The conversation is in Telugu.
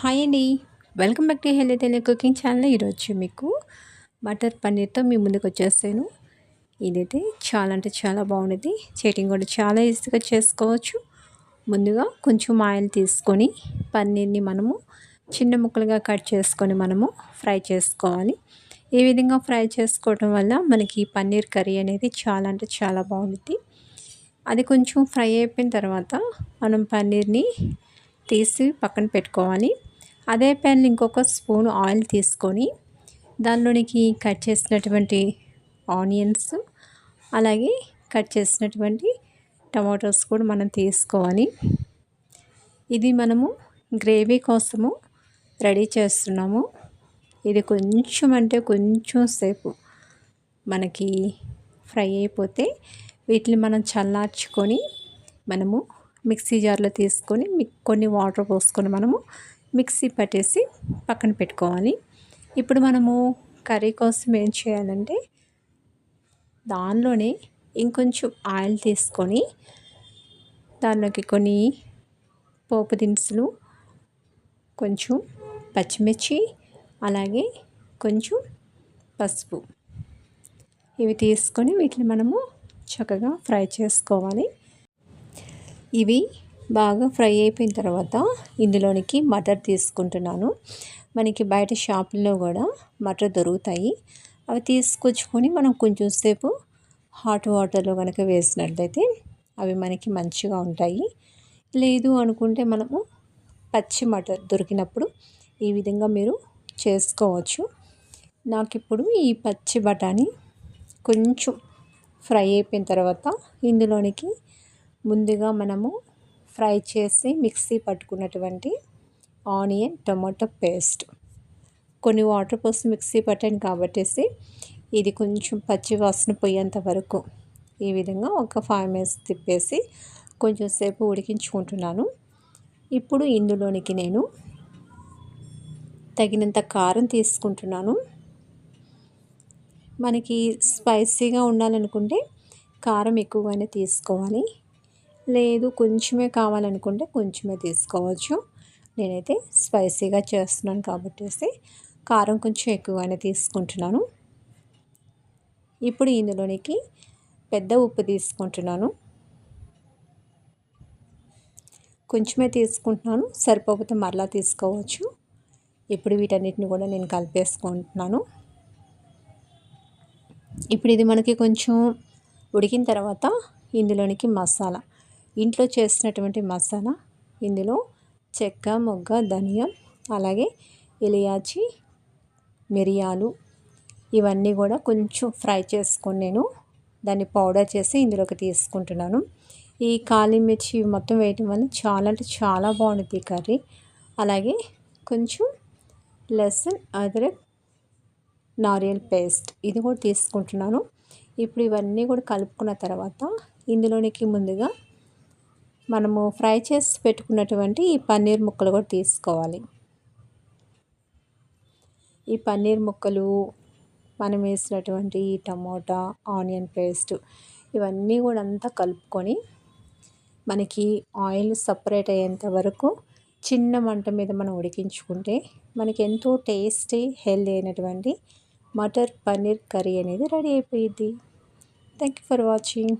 హాయ్ అండి వెల్కమ్ బ్యాక్ టు హెల్తీ తెలియ కుకింగ్ ఛానల్ ఈరోజు మీకు బటర్ పన్నీర్తో మీ ముందుకు వచ్చేస్తాను. ఇదైతే చాలా అంటే చాలా బాగుండేది చేటింగ్ కూడా చాలా ఈజీగా చేసుకోవచ్చు. ముందుగా కొంచెం ఆయిల్ తీసుకొని పన్నీర్ని మనము చిన్న ముక్కలుగా కట్ చేసుకొని మనము ఫ్రై చేసుకోవాలి. ఈ విధంగా ఫ్రై చేసుకోవడం వల్ల మనకి పన్నీర్ కర్రీ అనేది చాలా అంటే చాలా బాగుంటుంది. అది కొంచెం ఫ్రై అయిపోయిన తర్వాత మనం పన్నీర్ని తీసి పక్కన పెట్టుకోవాలి. అదే ప్యాన్లో ఇంకొక స్పూన్ ఆయిల్ తీసుకొని దానిలోనికి కట్ చేసినటువంటి ఆనియన్స్ అలాగే కట్ చేసినటువంటి టమాటోస్ కూడా మనం తీసుకోవాలి. ఇది మనము గ్రేవీ కోసము రెడీ చేస్తున్నాము. ఇది కొంచెం అంటే కొంచెం సేపు మనకి ఫ్రై అయిపోతే వీటిని మనం చల్లార్చుకొని మనము మిక్సీ జార్లో తీసుకొని కొన్ని వాటర్ పోసుకొని మనము మిక్సీ పట్టేసి పక్కన పెట్టుకోవాలి. ఇప్పుడు మనము కర్రీ కోసం ఏం చేయాలంటే దానిలోనే ఇంకొంచెం ఆయిల్ తీసుకొని దానిలోకి కొన్ని పోపు దినుసులు కొంచెం పచ్చిమిర్చి అలాగే కొంచెం పసుపు. ఇవి తీసుకొని వీటిని మనము చక్కగా ఫ్రై చేసుకోవాలి. ఇవి బాగా ఫ్రై అయిపోయిన తర్వాత ఇందులోనికి మటర్ తీసుకుంటున్నాను. మనకి బయట షాపుల్లో కూడా మటర్ దొరుకుతాయి. అవి తీసుకొచ్చుకొని మనం కొంచెం సేపు హాట్ వాటర్లో కనుక వేసినట్లయితే అవి మనకి మంచిగా ఉంటాయి. లేదు అనుకుంటే మనము పచ్చి మటర్ దొరికినప్పుడు ఈ విధంగా మీరు చేసుకోవచ్చు. నాకు ఇప్పుడు ఈ పచ్చి బఠానీ కొంచెం ఫ్రై అయిపోయిన తర్వాత ఇందులోనికి ముందుగా మనము ఫ్రై చేసి మిక్సీ పట్టుకున్నటువంటి ఆనియన్ టొమాటో పేస్ట్. కొన్ని వాటర్ పోసి మిక్సీ పట్టాను కాబట్టేసి ఇది కొంచెం పచ్చి వాసన పోయేంత వరకు ఈ విధంగా ఒక ఫైవ్ మినిట్స్ తిప్పేసి కొంచెం సేపు ఉడికించుకుంటున్నాను. ఇప్పుడు ఇందులోనికి నేను తగినంత కారం తీసుకుంటున్నాను. మనకి స్పైసీగా ఉండాలనుకుంటే కారం ఎక్కువగానే తీసుకోవాలి. లేదు కొంచెమే కావాలనుకుంటే కొంచెమే తీసుకోవచ్చు. నేనైతే స్పైసీగా చేస్తున్నాను కాబట్టి కారం కొంచెం ఎక్కువగానే తీసుకుంటున్నాను. ఇప్పుడు ఇందులోనికి పెద్ద ఉప్పు తీసుకుంటున్నాను. కొంచెమే తీసుకుంటున్నాను సరిపోతే మరలా తీసుకోవచ్చు. ఇప్పుడు వీటన్నిటిని కూడా నేను కలిపేసుకుంటున్నాను. ఇప్పుడు ఇది మనకి కొంచెం ఉడికిన తర్వాత ఇందులోనికి మసాలా. ఇంట్లో చేసినటువంటి మసాలా ఇందులో చెక్క మొగ్గ ధనియం అలాగే ఇలియాచి మిరియాలు ఇవన్నీ కూడా కొంచెం ఫ్రై చేసుకొని నేను దాన్ని పౌడర్ చేసి ఇందులోకి తీసుకుంటున్నాను. ఈ కాలిమిర్చి మొత్తం వేయటం వల్ల చాలా అంటే చాలా బాగుంటుంది కర్రీ. అలాగే కొంచెం లెసన్ అదరక్ నారియల్ పేస్ట్ ఇది కూడా తీసుకుంటున్నాను. ఇప్పుడు ఇవన్నీ కూడా కలుపుకున్న తర్వాత ఇందులోనికి ముందుగా మనము ఫ్రై చేసి పెట్టుకున్నటువంటి ఈ పన్నీర్ ముక్కలు కూడా తీసుకోవాలి. ఈ పన్నీర్ ముక్కలు మనం వేసినటువంటి టమోటా ఆనియన్ పేస్ట్ ఇవన్నీ కూడా అంతా కలుపుకొని మనకి ఆయిల్ సపరేట్ అయ్యేంత వరకు చిన్న మంట మీద మనం ఉడికించుకుంటే మనకి ఎంతో టేస్టీ హెల్దీ అయినటువంటి మటర్ పన్నీర్ కర్రీ అనేది రెడీ అయిపోయింది థ్యాంక్ యూ ఫర్ వాచింగ్